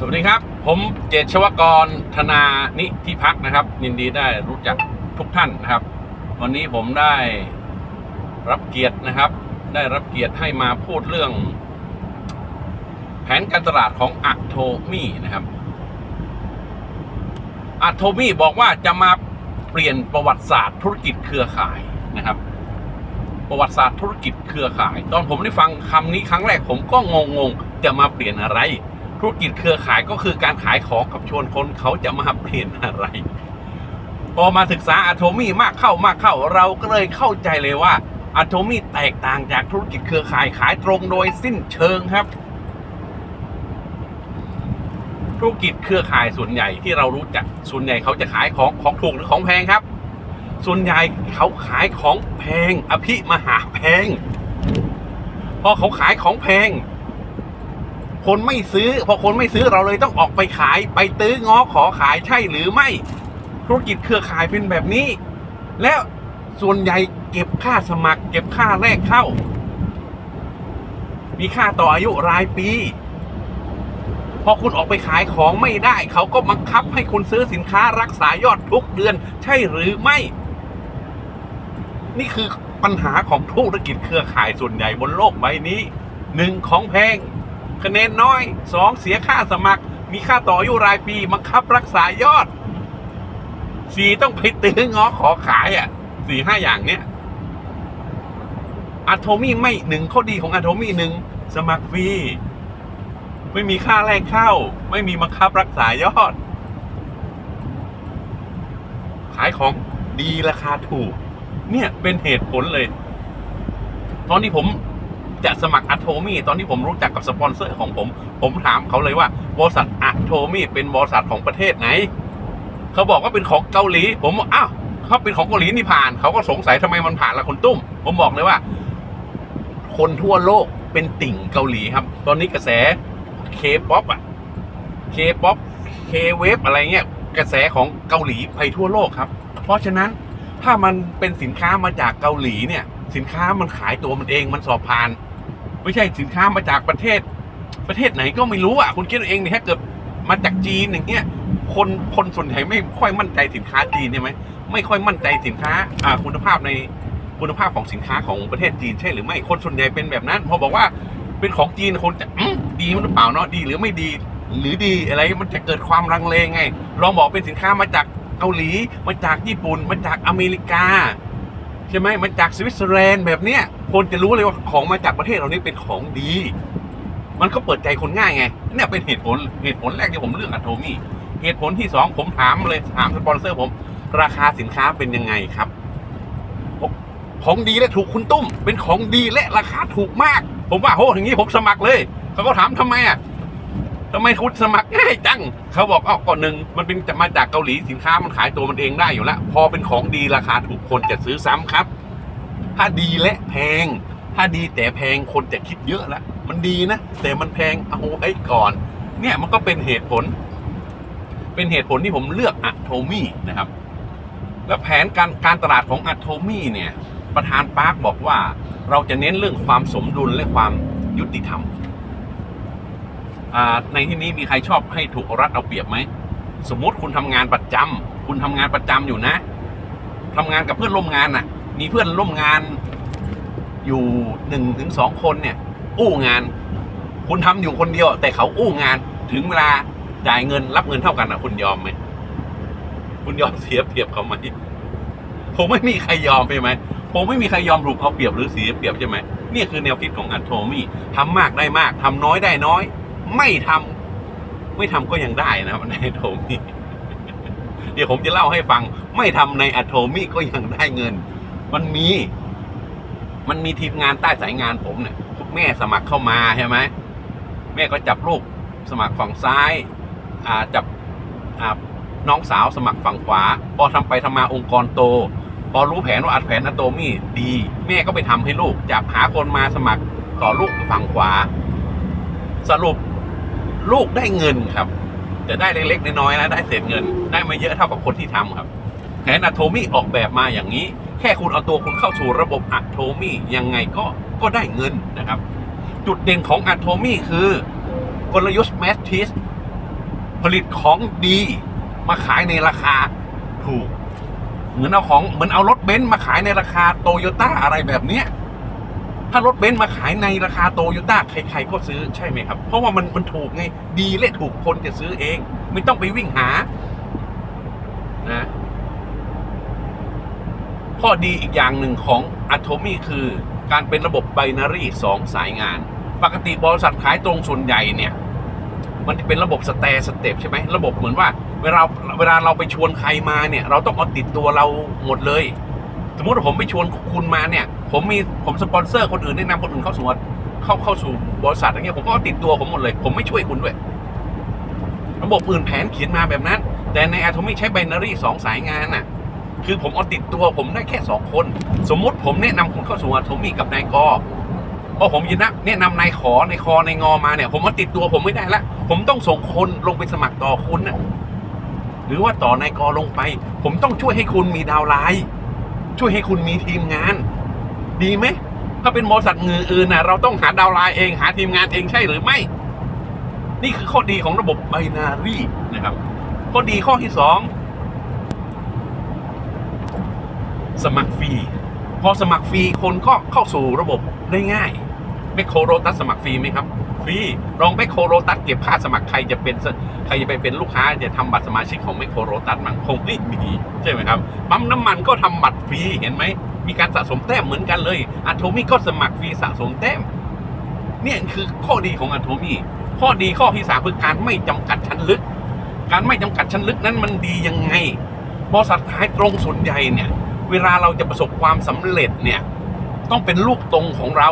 สวัสดีครับ ผมเจตชวกรธนานิธิพักษ์นะครับยินดีได้รู้จักทุกท่านนะครับ วันนี้ผมได้รับเกียรตินะครับ ได้รับเกียรติให้มาพูดเรื่อง แผนการตลาดของอะโทมี่นะครับอะโทมี่บอกว่าจะมาเปลี่ยนประวัติศาสตร์ธุรกิจเครือข่ายนะครับ ประวัติศาสตร์ธุรกิจเครือข่าย ตอนผมได้ฟังคำนี้ครั้งแรกผมก็งงๆจะมาเปลี่ยนอะไร ธุรกิจเครือข่ายก็คือการขายของกับชวนคนเขาจะมาเปลี่ยนอะไร พอมาศึกษาอะโทมี่มากเข้ามากเข้าเราก็เลยเข้าใจเลยว่าอะโทมี่แตกต่างจากธุรกิจเครือข่ายขายตรงโดยสิ้นเชิงครับ ธุรกิจเครือข่ายส่วนใหญ่ที่เรารู้จักส่วนใหญ่เขาจะขายของของถูกหรือของแพงครับ ส่วนใหญ่เขาขายของแพง อภิมหาแพงพอเขาขายของแพง คนไม่ซื้อ พอคนไม่ซื้อเราเลยต้องออกไปขายไปตื้อง้อขอขายใช่หรือไม่ ธุรกิจเครือข่ายเป็นแบบนี้ แล้วส่วนใหญ่เก็บค่าสมัคร เก็บค่าแรกเข้า มีค่าต่ออายุรายปี พอคุณออกไปขายของไม่ได้ เขาก็บังคับให้คุณซื้อสินค้ารักษายอดทุกเดือนใช่หรือไม่ นี่คือปัญหาของธุรกิจเครือข่ายส่วนใหญ่บนโลกใบนี้หนึ่งของแพง คะแนนน้อยสองเสียค่าสมัคร มีค่าต่ออายุรายปีบังคับรักษายอดสี่ต้องไปตื้อง้อขอขายอะสี่ห้าอย่างเนี้ยอะโทมี่ไม่หนึ่งข้อดีของอะโทมี่หนึ่งสมัครฟรีไม่มีค่าแรกเข้า ไม่มีบังคับรักษายอด ขายของดีราคาถูก เนี่ยเป็นเหตุผลเลย ตอนที่ผม จะสมัครอะโทมี่ตอนที่ผมรู้จักกับสปอนเซอร์ของผม ผมถามเขาเลยว่าบริษัทอะโทมี่เป็นบริษัทของประเทศไหน เขาบอกว่าเป็นของเกาหลี ผมบอกอ้าวเขาเป็นของเกาหลีนี่ผ่าน เขาก็สงสัยทำไมมันผ่านละคุณตุ้ม ผมบอกเลยว่า คนทั่วโลกเป็นติ่งเกาหลีครับ ตอนนี้กระแสเคป๊อปอะเคป๊อปเคเวฟอะไรเงี้ยกระแสของเกาหลีไปทั่วโลกครับ เพราะฉะนั้นถ้ามันเป็นสินค้ามาจากเกาหลีเนี่ย สินค้ามันขายตัวมันเองมันสอบผ่าน ไม่ใช่สินค้ามาจากประเทศ ประเทศไหนก็ไม่รู้อะคุณคิดเอาเองเนี่ยถ้าเกิดมาจากจีนอย่างเงี้ยคนคนส่วนใหญ่ไม่ค่อยมั่นใจสินค้าจีนใช่ไหมไม่ค่อยมั่นใจสินค้าอ่าคุณภาพในคุณภาพของสินค้าของประเทศจีนใช่หรือไม่คนส่วนใหญ่เป็นแบบนั้น พอบอกว่าเป็นของจีนคนจะดีมันหรือเปล่าเนาะดีหรือไม่ดี หรือดีอะไรมันจะเกิดความลังเลไงลองบอกเป็นสินค้ามาจากเกาหลีมาจากญี่ปุ่นมาจากอเมริกา ใช่ไหมมาจากสวิตเซอร์แลนด์แบบเนี้ย คนจะรู้เลยว่าของมาจากประเทศเรานี่เป็นของดี มันก็เปิดใจคนง่ายไงเนี่ยเป็นเหตุผลเหตุผลแรกที่ผมเลือกอะโทมี่เหตุผลที่สองผมถามเลยถามสปอนเซอร์ผม ราคาสินค้าเป็นยังไงครับ ของดีและถูกคุณตุ้ม เป็นของดีและราคาถูกมาก ผมว่าโหอย่างนี้ผมสมัครเลยเขาก็ถามทำไมอะทำไมคุณสมัครง่ายจัง เขาบอกอ้าวก่อนหนึ่งมันเป็นจะมาจากเกาหลีสินค้ามันขายตัวมันเองได้อยู่แล้ว พอเป็นของดีราคาถูกคนจะซื้อซ้ำครับ ถ้าดีและแพง ถ้าดีแต่แพงคนจะคิดเยอะละมันดีนะ แต่มันแพงเอาไว้ก่อน เนี่ยมันก็เป็นเหตุผล เป็นเหตุผลที่ผมเลือกอะโทมี่นะครับ แล้วแผนการการตลาดของอะโทมี่เนี่ย ประธานปาร์คบอกว่า เราจะเน้นเรื่องความสมดุลและความยุติธรรมในที่นี้มีใครชอบให้ถูกรัดเอาเปรียบไหม สมมติคุณทำงานประจำคุณทำงานประจำอยู่นะทำงานกับเพื่อนร่วมงานน่ะ มีเพื่อนร่วมงาน อยู่หนึ่งถึงสองคนเนี่ย อู้งาน คุณทำอยู่คนเดียว แต่เขาอู้งานถึงเวลาจ่ายเงินรับเงินเท่ากันอะ คุณยอมไหมคุณยอมเสียเปรียบเขาไหมผมไม่มีใครยอมใช่ไหมผมไม่มีใครยอมถูกเอาเปรียบหรือเสียเปรียบใช่ไหมเนี่ยคือแนวคิดของอัตโทมี่ทำมากได้มากทำน้อยได้น้อย ไม่ทำไม่ทำก็ยังได้นะครับในอะโทมี่เดี๋ยวผมจะเล่าให้ฟัง ไม่ทำในอะโทมี่ก็ยังได้เงิน มันมี มันมีทีมงานใต้สายงานผมเนี่ยแม่สมัครเข้ามาใช่ไหมแม่ก็จับลูกสมัครฝั่งซ้าย อ่าจับอ่าน้องสาวสมัครฝั่งขวา พอทำไปทำมาองค์กรโต พอรู้แผนว่าอัดแผนอะโตมี่ดี แม่ก็ไปทำให้ลูกจับหาคนมาสมัครต่อลูกฝั่งขวา สรุปลูกได้เงินครับ แต่ได้เล็กๆน้อยๆนะได้เศษเงิน ได้ไม่เยอะเท่ากับคนที่ทำครับแผนอะโทมี่ออกแบบมาอย่างนี้ แค่คุณเอาตัวคุณเข้าสู่ระบบอะโทมี่ยังไงก็ก็ได้เงินนะครับ จุดเด่นของอะโทมี่คือกลยุทธ์แมสทิสผลิตของดีมาขายในราคาถูก เหมือนเอาของเหมือนเอารถเบนซ์มาขายในราคาโตโยต้าอะไรแบบเนี้ยถ้ารถเบนซ์มาขายในราคาโตโยต้าใครๆก็ซื้อใช่ไหมครับ เพราะว่ามันมันถูกไงดีและถูกคนจะซื้อเอง ไม่ต้องไปวิ่งหานะ ข้อดีอีกอย่างหนึ่งของ Atomy คือการเป็นระบบไบนารีสองสายงาน ปกติบริษัทขายตรงส่วนใหญ่เนี่ย มันจะเป็นระบบสแตสเต็ปใช่ไหมระบบเหมือนว่า เวลาเวลาเราไปชวนใครมาเนี่ย เราต้องเอาติดตัวเราหมดเลย สมมติผมไปชวนคุณมาเนี่ย ผมมีผมสปอนเซอร์คนอื่นแนะนำคนอื่นเข้าสู่เข้าเข้าสู่บริษัทอย่างเงี้ยผมก็ติดตัวผมหมดเลย ผมไม่ช่วยคุณด้วย ระบบอื่นแผนเขียนมาแบบนั้น แต่ใน Atomy ใช้ไบนารีสองสายงานน่ะ คือผมเอาติดตัวผมได้แค่สองคน สมมุติผมแนะนำคุณเข้าสู่ Atomy กับนายกอพอผมยินนะแนะนำนายขอนายคอนายงอมาเนี่ย ผมมาติดตัวผมไม่ได้ละผมต้องส่งคนลงไปสมัครต่อคุณนะหรือว่าต่อนายกอลงไป ผมต้องช่วยให้คุณมีดาวไลน์ช่วยให้คุณมีทีมงาน ดีไหมถ้าเป็นบริษัทเงืออื่นน่ะเราต้องหาดาวไลน์เองหาทีมงานเองใช่หรือไม่ นี่คือข้อดีของระบบไบนารีนะครับ ข้อดีข้อที่สอง สมัครฟรี พอสมัครฟรีคนก็เข้าสู่ระบบได้ง่ายแมคโครโรตัสสมัครฟรีไหมครับ ฟรีลองแมคโครโรตัสเก็บค่าสมัครใครจะเป็นใครจะไปเป็นลูกค้าจะทำบัตรสมาชิกของแมคโครโรตัสมันคงไม่มีใช่ไหมครับปั๊มน้ำมันก็ทำบัตรฟรีเห็นไหมมีการสะสมแต้มเหมือนกันเลยอะโทมี่ก็สมัครฟรีสะสมแต้มเนี่ยคือข้อดีของอะโทมี่ข้อดีข้อที่สามคือการไม่จำกัดชั้นลึก การไม่จำกัดชั้นลึกนั้นมันดียังไงบริษัทขายตรงส่วนใหญ่เนี่ย เวลาเราจะประสบความสำเร็จเนี่ย ต้องเป็นลูกตรงของเรา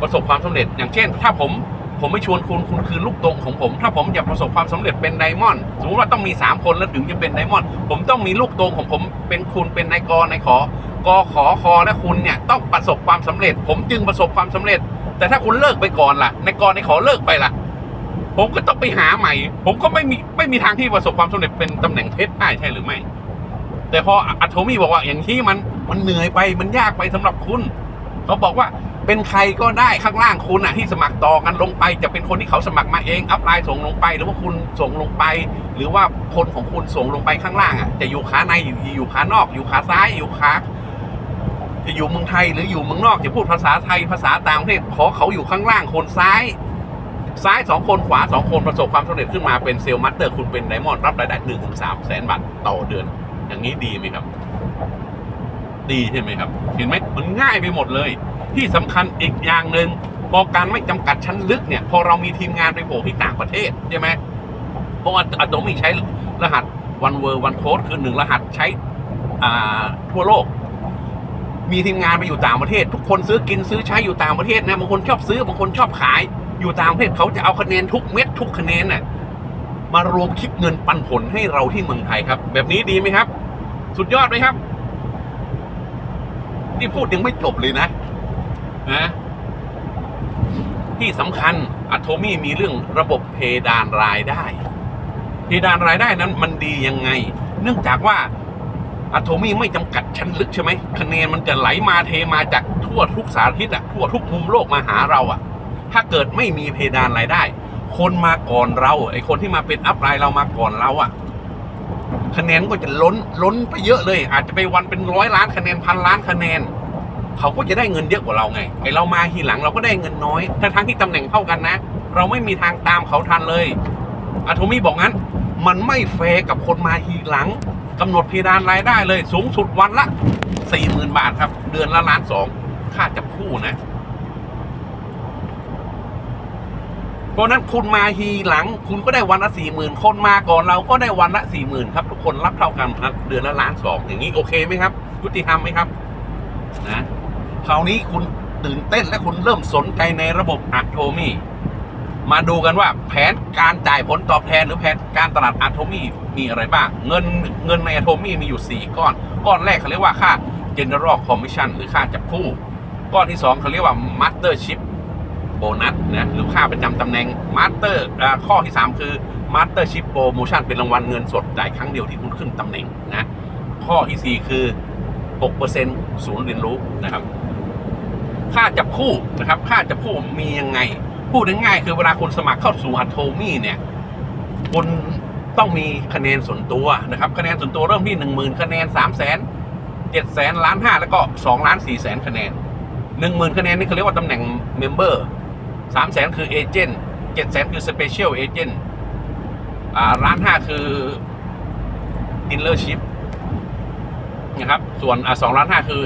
ประสบความสำเร็จ อย่างเช่น ถ้าผมผมไม่ชวนคุณคุณคือลูกตรงของผม ถ้าผมอยากประสบความสำเร็จเป็นไดมอนด์สมมติว่าต้องมีสามคนแล้วถึงจะเป็นไดมอนด์ผมต้องมีลูกตรงของผมเป็นคุณเป็นนายกนายขอกอขอคอและคุณเนี่ยต้องประสบความสำเร็จ ผมจึงประสบความสำเร็จ แต่ถ้าคุณเลิกไปก่อนล่ะนายกนายขอเลิกไปล่ะ ผมก็ต้องไปหาใหม่ ผมก็ไม่มีไม่มีทางที่ประสบความสำเร็จเป็นตำแหน่งเพชรได้ใช่หรือไม่ แต่พออัตโทมี่บอกว่าอย่างที่มันมันเหนื่อยไปมันยากไปสำหรับคุณ เขาบอกว่าเป็นใครก็ได้ข้างล่างคุณอะที่สมัครต่อกันลงไป จะเป็นคนที่เขาสมัครมาเองอัพไลน์ส่งลงไป หรือว่าคุณส่งลงไป หรือว่าคนของคุณส่งลงไปข้างล่างอะจะอยู่ขาในอยู่อยู่ขานอก อยู่ขาซ้ายอยู่ขาจะอยู่เมืองไทยหรืออยู่เมืองนอกจะพูดภาษาไทยภาษาต่างประเทศขอเขาอยู่ข้างล่างคนซ้าย ซ้ายสองคนขวาสองคนประสบความสำเร็จขึ้นมาเป็นเซลล์มัตเตอร์ คุณเป็นไดมอนด์รับรายได้หนึ่งถึงสามแสนบาทต่อเดือน อย่างนี้ดีไหมครับ ดีใช่ไหมครับ เห็นไหมมันง่ายไปหมดเลย ที่สำคัญอีกอย่างหนึ่งพอการไม่จำกัดชั้นลึกเนี่ย พอเรามีทีมงานไปโผล่ที่ต่างประเทศใช่ไหมเพราะว่าอะโตมิใช้รหัส one word one code คือหนึ่งรหัสใช้อ่าทั่วโลก มีทีมงานไปอยู่ต่างประเทศ ทุกคนซื้อกินซื้อใช้อยู่ต่างประเทศนะบางคนชอบซื้อบางคนชอบขาย อยู่ต่างประเทศเขาจะเอาคะแนนทุกเม็ดทุกคะแนนน่ะ มารวมคิดเงินปันผลให้เราที่เมืองไทยครับ แบบนี้ดีไหมครับ สุดยอดไหมครับ นี่พูดยังไม่จบเลยนะนะที่สำคัญอะโทมี่มีเรื่องระบบเพดานรายได้ เพดานรายได้นั้นมันดียังไง เนื่องจากว่าอะโทมี่ไม่จำกัดชั้นลึกใช่ไหมคะแนนมันจะไหลมาเทมาจากทั่วทุกสารทิศอะทั่วทุกมุมโลกมาหาเราอะถ้าเกิดไม่มีเพดานรายได้ คนมาก่อนเราไอคนที่มาเป็นอัพไลน์เรามาก่อนเราอะคะแนนก็จะล้นล้นไปเยอะเลย อาจจะไปวันเป็นร้อยล้านคะแนนพันล้านคะแนน เขาก็จะได้เงินเยอะกว่าเราไงไอเรามาทีหลังเราก็ได้เงินน้อยทั้งทั้งที่ตำแหน่งเท่ากันนะ เราไม่มีทางตามเขาทันเลยอะโทมี่บอกงั้น มันไม่แฟร์กับคนมาทีหลังกำหนดเพดานรายได้เลย สูงสุดวันละสี่หมื่นบาทครับ เดือนละล้านสองค่าจับคู่นะ เพราะนั้นคุณมาทีหลัง คุณก็ได้วันละสี่หมื่นคนมาก่อนเราก็ได้วันละสี่หมื่นครับ ทุกคนรับเท่ากันครับเดือนละล้านสองอย่างนี้โอเคไหมครับยุติธรรมไหมครับนะคราวนี้คุณตื่นเต้นและคุณเริ่มสนใจในระบบอะโทมีมาดูกันว่าแผนการจ่ายผลตอบแทนหรือแผนการตลาดอะโทมีมีอะไรบ้าง เงินเงินในอะโทมีมีอยู่ 4 ก้อน ก้อนแรกเขาเรียกว่าค่า general commission หรือค่าจับคู่ ก้อนที่ 2เขาเรียกว่า mastership บนัสนะหรือค่าประจำตำแหน่ง master อ่าข้อที่ 3 คือ mastership promotion เป็นรางวัลเงินสดจ่ายครั้งเดียวที่คุณขึ้นตำแหน่งนะข้อทีสี่ 4 คือ6%ศูนย์เรียนรู้นะครับ ค่าจับคู่นะครับ ค่าจับคู่มียังไง พูดง่ายๆคือเวลาคุณสมัครเข้าสู่อัตโทมี่เนี่ยคุณต้องมีคะแนนส่วนตัวนะครับ คะแนนส่วนตัวเริ่มที่หนึ่งหมื่นคะแนนสามแสนเจ็ดแสนล้านห้าแล้วก็สองล้านสี่แสนคะแนนหนึ่งหมื่นคะแนนนี่เขาเรียกว่าตำแหน่งเมมเบอร์ สามแสนคือเอเจนต์เจ็ดแสนคือสเปเชียลเอเจนต์อ่าล้านห้าคือดิลเลอร์ชิพนะครับ ส่วนสองล้านห้าคือ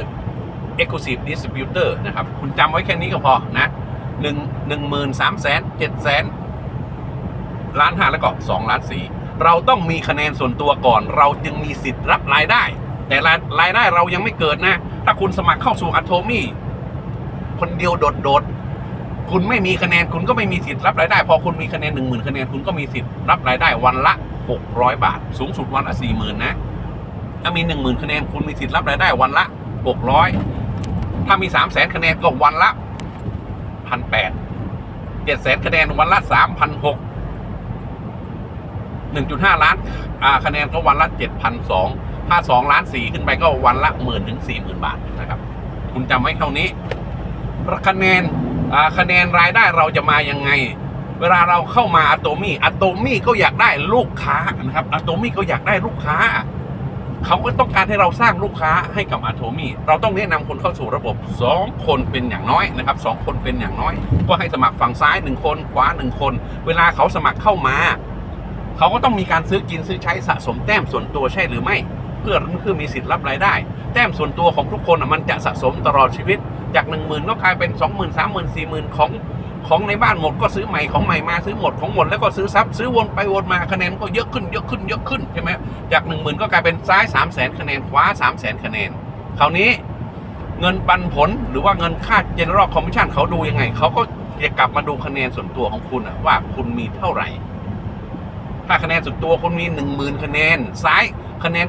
Exclusive Distributor นะครับ คุณจำไว้แค่นี้ก็พอนะหนึ่งหนึ่งหมื่นสามแสนเจ็ดแสนล้านห้าแล้วก็สองล้านสี่เราต้องมีคะแนนส่วนตัวก่อน เราจึงมีสิทธิ์รับรายได้ แต่รายรายได้เรายังไม่เกิดนะ ถ้าคุณสมัครเข้าสู่อัตโทมี่คนเดียวโดด คุณไม่มีคะแนนคุณก็ไม่มีสิทธิ์รับรายได้ พอคุณมีคะแนนหนึ่งหมื่นคะแนนคุณก็มีสิทธิ์รับรายได้วันละหกร้อยบาท สูงสุดวันละสี่หมื่นนะ ถ้ามีหนึ่งหมื่นคะแนนคุณมีสิทธิ์รับรายได้วันละหกร้อยถ้ามีสามแสนคะแนนก็วันละพันแปดเจ็ดแสนคะแนนวันละสามพันหกหนึ่งจุดห้าล้านคะแนนก็วันละเจ็ดพันสองถ้าสองล้านสี่ขึ้นไปก็วันละหมื่นถึงสี่หมื่นบาทนะครับ คุณจำไว้เท่านี้คะแนน คะแนนรายได้เราจะมายังไง เวลาเราเข้ามาอะโตมี่อะโตมี่ก็อยากได้ลูกค้านะครับอะโตมี่ก็อยากได้ลูกค้าเขาก็ต้องการให้เราสร้างลูกค้าให้กับอาโทมี่เราต้องแนะนำคนเข้าสู่ระบบ 2 คนเป็นอย่างน้อยนะครับสองคนเป็นอย่างน้อย ก็ให้สมัครฝั่งซ้าย 1 คนขวา 1 คน เวลาเขาสมัครเข้ามา เขาก็ต้องมีการซื้อกินซื้อใช้สะสมแต้มส่วนตัวใช่หรือไม่ พื่อเพื่อมีสิทธิ์รับรายได้ แต้มส่วนตัวของทุกคนมันจะสะสมตลอดชีวิต จาก 1 0,000ก็กลายเป็น 20,000 30,000 40,000 ของของในบ้านหมดก็ซื้อใหม่ของใหม่มาซื้อหมดของหมดแล้วก็ซื้อซับซื้อวนไปวนมาคะแนนก็เยอะขึ้นเยอะขึ้นเยอะขึ้นใช่ไหมจากหนึ่งหมื่นก็กลายเป็นซ้ายสามแสนคะแนนขวาสามแสนคะแนนคราวนี้เงินปันผลหรือว่าเงินค่า general commission เขาดูยังไงเขาก็จะกลับมาดูคะแนนส่วนตัวของคุณอะว่าคุณมีเท่าไหร่ถ้าคะแนนส่วนตัวคุณมีหนึ่งหมื่นคะแนน ซ้ายคะแนน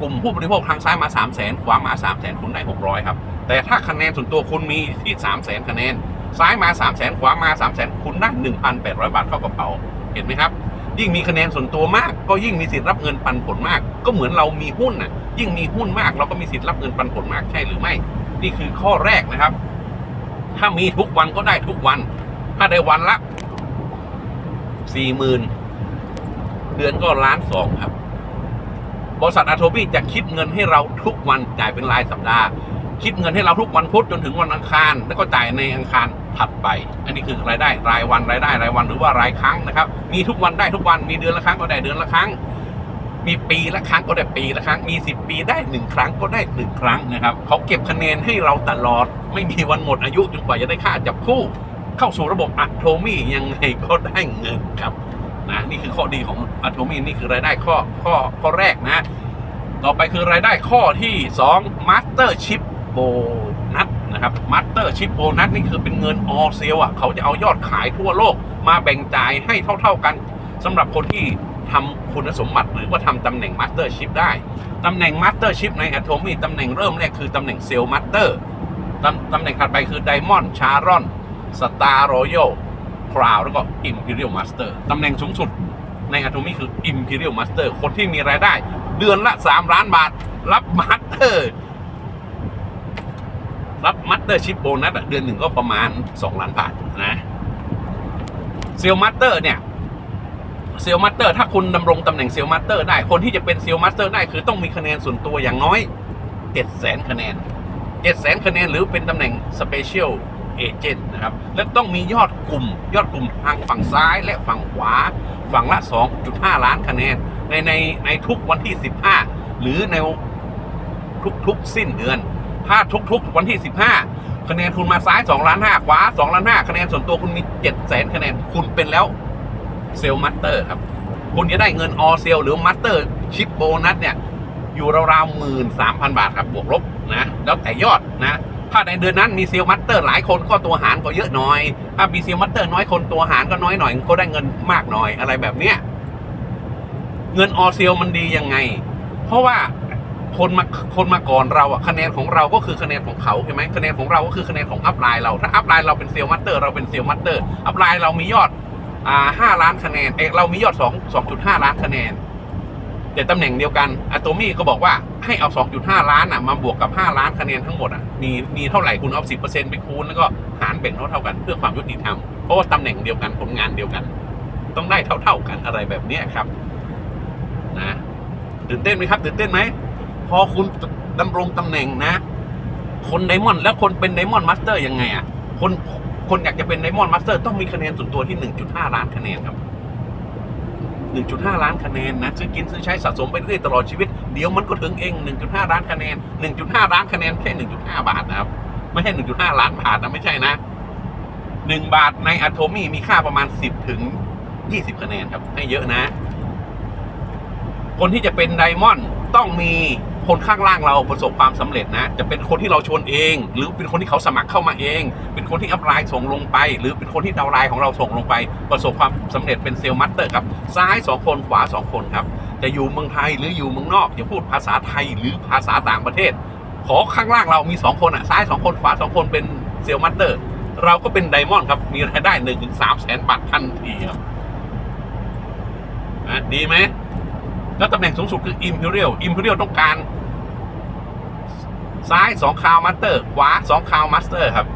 กลุ่มผู้บริโภคทางซ้ายมา 3 0 0แสนขวามา 3 0 0แสนคุณได้ 600 ครับ แต่ถ้าคะแนนส่วนตัวคุณมีที่ 3 0 0แสนคะแนน ซ้ายมา 3 0 0แสนขวามา 3 0 0แสนคุณได้ 1,800 บาทเข้ากระเป๋า เห็นไหมครับ ยิ่งมีคะแนนส่วนตัวมาก ก็ยิ่งมีสิทธิ์รับเงินปันผลมาก ก็เหมือนเรามีหุ้นน่ะ ยิ่งมีหุ้นมากเราก็มีสิทธิ์รับเงินปันผลมากใช่หรือไม่ นี่คือข้อแรกนะครับ ถ้ามีทุกวันก็ได้ทุกวัน ถ้าได้วันละสี่หมื่นเดือนก็ล้านสองครับ บริษัทอาโทบี้จะคิดเงินให้เราทุกวันจ่ายเป็นรายสัปดาห์ คิดเงินให้เราทุกวันพุธจนถึงวันอังคาร แล้วก็จ่ายในอังคารถัดไป อันนี้คือรายได้รายวันรายได้รายวันหรือว่ารายครั้งนะครับ มีทุกวันได้ทุกวันมีเดือนละครั้งก็ได้เดือนละครั้ง มีปีละครั้งก็ได้ปีละครั้ง มีสิบปีได้หนึ่งครั้งก็ได้หนึ่งครั้งนะครับเขาเก็บคะแนนให้เราตลอด ไม่มีวันหมดอายุจนกว่าจะได้ค่าจับคู่ เข้าสู่ระบบอัตโทมี่ยังไงก็ได้เงินครับ นะนี่คือข้อดีของอัตโทมี่นี่คือรายได้ข้อข้อข้อแรกนะ ต่อไปคือรายได้ข้อที่2 Master Chip Bonus นะครับ Master Chip Bonus นี่คือเป็นเงินออเซลอะเขาจะเอายอดขายทั่วโลกมาแบ่งจ่ายให้เท่า ๆกันสำหรับคนที่ทำคุณสมบัติหรือว่าทำตำแหน่ง Master Chip ได้ตำแหน่ง Master Chip ใน Atomy ตำแหน่งเริ่มแรกคือตำแหน่ง Sale Master ตำตำแหน่งถัดไปคือ Diamond Charon Star Royal Crown แล้วก็ Imperial Master ตำแหน่งสูงสุดใน Atomy คือ Imperial Master คนที่มีรายได้ เดือนละ 3 ล้านบาท รับมาสเตอร์รับมัตเตอร์ชิปโบนัสเดือนหนึ่งก็ประมาณ 2 ล้านบาทนะเซลมัตเตอร์เนี่ยเซลมัตเตอร์ถ้าคุณดำรงตำแหน่งเซลมัตเตอร์ได้คนที่จะเป็นเซลมัตเตอร์ได้คือต้องมีคะแนนส่วนตัวอย่างน้อย7แสนคะแนน7แสนคะแนนหรือเป็นตำแหน่งสเปเชียล เอเจนต์นะครับ และต้องมียอดกลุ่ม ยอดกลุ่มทางฝั่งซ้ายและฝั่งขวา ฝั่งละ 2.5 ล้านคะแนน ในในในทุกวันที่ 15 หรือในทุกๆสิ้นเดือน ถ้าทุกๆ วันที่ 15 คะแนนคุณมาซ้าย 2 ล้าน 5 ขวา 2 ล้าน 5 คะแนนส่วนตัวคุณมี7แสนคะแนน คุณเป็นแล้วเซลมัตเตอร์ครับ คุณจะได้เงินออเซลหรือมัตเตอร์ชิปโบนัสเนี่ยอยู่ราวๆหมื่นสามพันบาทครับ บวกลบนะ แล้วแต่ยอดนะ ถ้าในเดือนนั้นมีเซลมัตเตอร์หลายคนก็ตัวหารก็เยอะหน่อย ถ้ามีเซลมัตเตอร์น้อยคนตัวหารก็น้อยหน่อยก็ได้เงินมากหน่อยอะไรแบบเนี้ยเงินออเซลมันดียังไง เพราะว่าคนมาคนมาก่อนเราอะคะแนนของเราก็คือคะแนนของเขาใช่ไหมคะแนนของเราก็คือคะแนนของอัพไลน์เราถ้าอัพไลน์เราเป็นเซลมัตเตอร์เราเป็นเซลมัตเตอร์อัพไลน์เรามียอดอ่าห้าล้านคะแนนเอกเรามียอดสองสองจุดห้าล้านคะแนน แต่ตำแหน่งเดียวกันอะโตมี่ก็บอกว่าให้เอา 2.5 ล้านอะมาบวกกับ 5 ล้านคะแนนทั้งหมดอะมีมีเท่าไหร่คุณเอา 10%ไปคูณแล้วก็หารแบ่งเท่าเท่ากันเพื่อความยุติธรรมเพราะว่าตำแหน่งเดียวกันผลงานเดียวกัน ต้องได้เท่าๆกันอะไรแบบนี้ครับนะตื่นเต้นไหมครับตื่นเต้นไหมพอคุณดำรงตำแหน่งนะ คนไดมอนด์แล้วคนเป็นไดมอนด์มาสเตอร์ยังไงอะคนคนอยากจะเป็นไดมอนด์มาสเตอร์ต้องมีคะแนนส่วนตัวที่ 1.5 ล้านคะแนนครับ 1.5 ล้านคะแนนนะซื้อกินซื้อใช้สะสมไปเรื่อยตลอดชีวิต เดี๋ยวมันก็ถึงเอง 1.5 ล้านคะแนน 1.5 ล้านคะแนนแค่ 1.5 บาทนะครับ ไม่ใช่ 1.5 ล้านบาทนะไม่ใช่นะ 1 บาทในอะโทมี่มีค่าประมาณ 10 ถึง 20 คะแนนครับ ให้เยอะนะ คนที่จะเป็นไดมอนด์ต้องมีคนข้างล่างเราประสบความสำเร็จนะ จะเป็นคนที่เราชวนเอง หรือเป็นคนที่เขาสมัครเข้ามาเอง คนที่อัพไลน์ส่งลงไป หรือเป็นคนที่ดาวไลน์ของเราส่งลงไป ประสบความสำเร็จเป็นเซลล์มัตเตอร์ครับ ซ้าย 2 คนขวา 2 คนครับ จะอยู่เมืองไทยหรืออยู่เมืองนอกจะพูดภาษาไทยหรือภาษาต่างประเทศ ขอข้างล่างเรามี 2 คนอะซ้าย 2 คนขวา 2 คนเป็นเซลล์มัตเตอร์เราก็เป็นไดมอนด์ครับ มีรายได้1นึ่งถึงสามแสนบาททันทีครับนะดีไหมแล้วตำแหน่งสูงสุดคือ Imperial Imperial ต้องการ ซ้าย2คาวมาสเตอร์ ขวา2คาวมาสเตอร์ครับ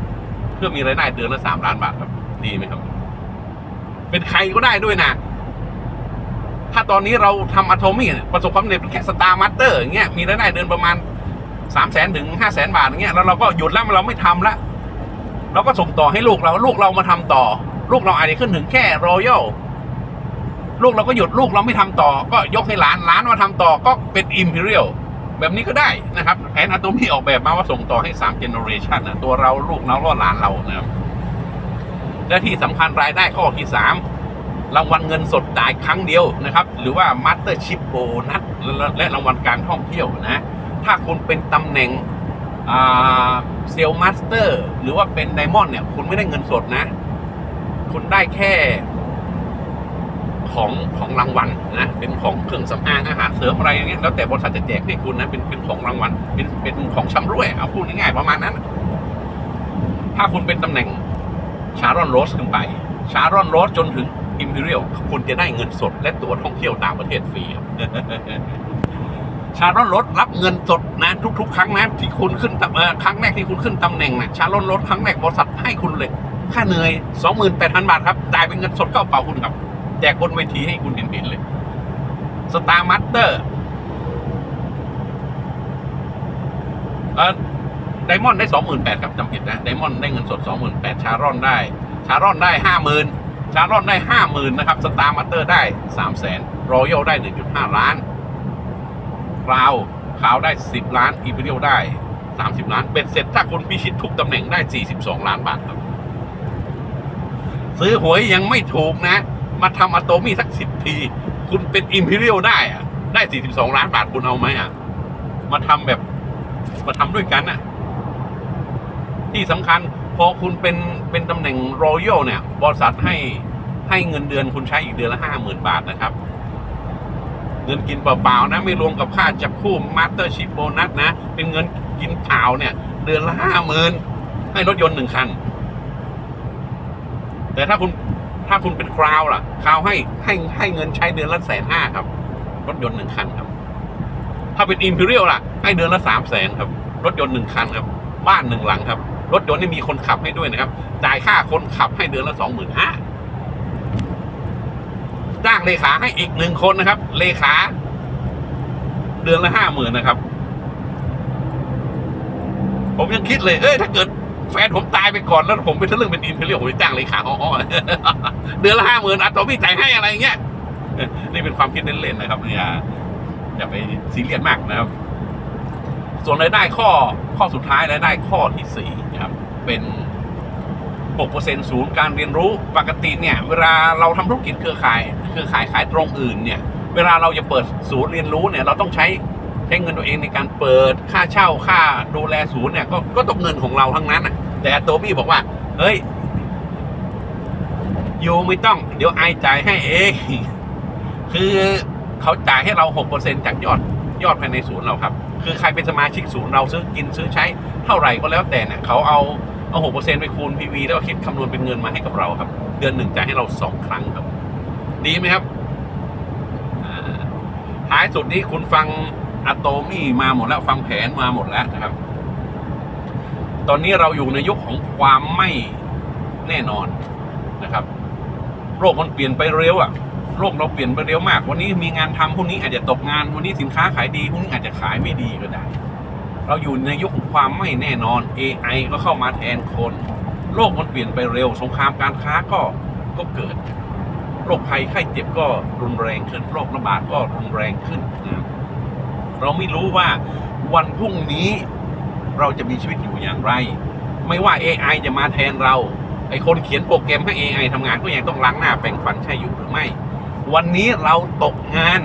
พื่อมีรายได้เดือนละ3ล้านบาทครับ ดีไหมครับ เป็นใครก็ได้ด้วยนะ ถ้าตอนนี้เราทำอะโทมี่ประสบความสำเร็จแค่สตาร์มาสเตอร์อย่างเงี้ยมีรายได้เดือนประมาณ3 0 0แสนถึง5 0 0แสนบาทอย่างเงี้ยแล้วเราก็หยุดแล้วเราไม่ทำละเราก็ส่งต่อให้ลูกเรา ลูกเรามาทำต่อ ลูกเราอาจจะขึ้นถึงแค่รอยัลลูกเราก็หยุดลูกเราไม่ทำต่อ ก็ยกให้หลานหลานมาทำต่อก็เป็นอิมพีเรียล แบบนี้ก็ได้นะครับแผนอะตอมี่ออกแบบมาว่าส่งต่อให้3 generation นะตัวเราลูกเราล่อหลานเรานะครับและที่สำคัญรายได้ข้อที่ 3 รางวัลเงินสดจ่ายครั้งเดียวนะครับ หรือว่ามาสเตอร์ชิพโบนัสและรางวัลการท่องเที่ยวนะ ถ้าคุณเป็นตำแหน่งเซลมาสเตอร์หรือว่าเป็นไดมอนด์เนี่ย คุณไม่ได้เงินสดนะ คุณได้แค่ ของของรางวัลนะเป็นของเครื่องสำอางอาหารเสริมอะไรอย่างเงี้ยแล้วแต่บริษัทจะแจกให้คุณนะเป็นเป็นของรางวัลเป็นเป็นของชำร่วยเอาพูดง่ายๆประมาณนั้น ถ้าคุณเป็นตำแหน่งชารอนโรสขึ้นไป ชารอนโรสจนถึงอิมพีเรียลคุณจะได้เงินสดและตั๋วท่องเที่ยวต่างประเทศฟรีครับชารอนรถรับเงินสดนะ ทุก ๆ ครั้งนะที่คุณขึ้นเออครั้งแรกที่คุณขึ้นตำแหน่งนะชารอนรถครั้งแรกบริษัทให้คุณเลย ค่าเหนื่อย28,000 บาทครับจ่ายเป็นเงินสดเข้ากระเป๋าคุณครับ จกบนเวทีให้คุณเห็นเห็นเลยสตาร์มัตเตอร์เออไดมอนด์ได้สองหมื่นแปดครับจำผิดนะไดมอนด์ได้เงินสดสองหมื่นแปดชารอนได้ ชารอนได้ห้าหมื่นชารอนได้ห้าหมื่นนะครับสตาร์มัตเตอร์ได้สามแสนรอยัลได้หนึ่งจุดห้าล้านคราวคราวได้สิบล้านอีพีเรียลได้สามสิบล้านเบ็ดเสร็จถ้าคุณพิชิตทุกตำแหน่งได้สี่สิบสองล้านบาทครับ ซื้อหวยยังไม่ถูกนะ มาทำอะโตมี่สักสิบที คุณเป็นอิมพีเรียลได้อะได้สี่สิบสองล้านบาทคุณเอาไหมอะ มาทำแบบ มาทำด้วยกันอะ ที่สำคัญพอคุณเป็นเป็นตำแหน่งรอยัลเนี่ย บริษัทให้ให้เงินเดือนคุณใช้อีกเดือนละห้าหมื่นบาทนะครับ เงินกินเปล่าๆนะ ไม่รวมกับค่าจับคู่มาสเตอร์ชิพโบนัสนะ เป็นเงินกินเปล่าเนี่ย เดือนละห้าหมื่นให้รถยนต์หนึ่งคัน แต่ถ้าคุณ ถ้าคุณเป็นคราวล่ะคราวให้ให้ให้เงินใช้เดือนละแสนห้าครับ รถยนต์หนึ่งคันครับ ถ้าเป็นอิมพีเรียลล่ะ ให้เดือนละสามแสนครับ รถยนต์หนึ่งคันครับ บ้านหนึ่งหลังครับ รถยนต์นี่มีคนขับให้ด้วยนะครับ จ่ายค่าคนขับให้เดือนละสองหมื่นห้าจ้างเลขาให้อีกหนึ่งคนนะครับ เลขา เดือนละห้าหมื่นนะครับ ผมยังคิดเลย เอ้ย ถ้าเกิด แฟนผมตายไปก่อนแล้วผมเป็นเรื่องเป็นอินเทอร์เรียลผมจะจ้างเลขาอ้อๆเดือนละห้าหมื่นอัตโตพี่จ่ายให้อะไรอย่างเงี้ยนี่เป็นความคิดเล่นๆนะครับอย่าอย่าไปซีเรียสมากนะครับ ส่วนรายได้ข้อข้อสุดท้ายรายได้ข้อที่สี่นะครับเป็น6%ศูนย์การเรียนรู้ปกติเนี่ย เวลาเราทำธุรกิจเครือข่าย เครือข่ายขายตรงอื่นเนี่ย เวลาเราจะเปิดศูนย์เรียนรู้เนี่ยเราต้องใช้ใช้เงินตัวเองในการเปิดค่าเช่าค่าดูแลศูนย์เนี่ยก็ก็ตกเงินของเราทั้งนั้นน่ะ แต่โตบี้บอกว่า เฮ้ยยูไม่ต้อง เดี๋ยวไอจ่ายให้เอง คือเขาจ่ายให้เราหกเปอร์เซ็นจากยอดยอดภายในศูนย์เราครับ คือใครเป็นสมาชิกศูนย์เราซื้อกินซื้อใช้เท่าไหร่ก็แล้วแต่เนี่ยเขาเอาเอาหกเปอร์เซ็นไปคูณพีวีแล้วคิดคำนวณเป็นเงินมาให้กับเราครับ เดือนหนึ่งจ่ายให้เราสองครั้งครับ ดีไหมครับอ่าท้ายสุดนี้คุณฟังอะโตมี่มาหมดแล้วฟังแผนมาหมดแล้วนะครับ ตอนนี้เราอยู่ในยุคของความไม่แน่นอนนะครับโรโลกมันเปลี่ยนไปเร็วอะโลกเราเปลี่ยนไปเร็วมาก วันนี้มีงานทำพรุ่งนี้อาจจะตกงาน วันนี้สินค้าขายดีพรุ่งนี้อาจจะขายไม่ดีก็ได้ เราอยู่ในยุคของความไม่แน่นอน AI ก็เข้ามาแทนคน โลกมันเปลี่ยนไปเร็ว สงครามการค้าก็ก็เกิด โรคภัยไข้เจ็บก็รุนแรงขึ้น โรคระบาดก็รุนแรงขึ้นนะเราไม่รู้ว่าวันพรุ่งนี้เราจะมีชีวิตอยู่ อย่างไร ไม่ว่า AI จะมาแทนเรา ไอคนเขียนโปรแกรมให้ AI ทำงานก็ยังต้องล้างหน้าแปรงฟันใช่อยู่หรือไม่ วันนี้เราตกงาน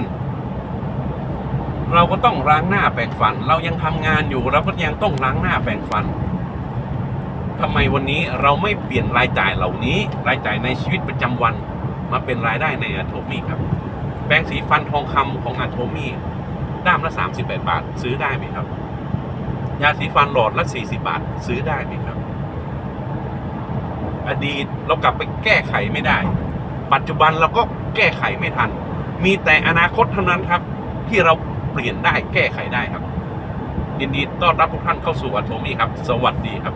เราก็ต้องล้างหน้าแปรงฟัน เรายังทำงานอยู่เราก็ยังต้องล้างหน้าแปรงฟันทำไมวันนี้เราไม่เปลี่ยนรายจ่ายเหล่านี้ รายจ่ายในชีวิตประจำวันมาเป็นรายได้ในอะโทมี่ครับแปรงสีฟันทองคำของอะโทมี่ด้ามละ 38 บาท ซื้อได้ไหมครับ ยาสีฟันหลอดละสี่สิบาท ซื้อได้ไหมครับ อดีตเรากลับไปแก้ไขไม่ได้ ปัจจุบันเราก็แก้ไขไม่ทัน มีแต่อนาคตเท่านั้นครับ ที่เราเปลี่ยนได้แก้ไขได้ครับยินดีต้อนรับทุกท่านเข้าสู่อะโทมี่ครับ สวัสดีครับ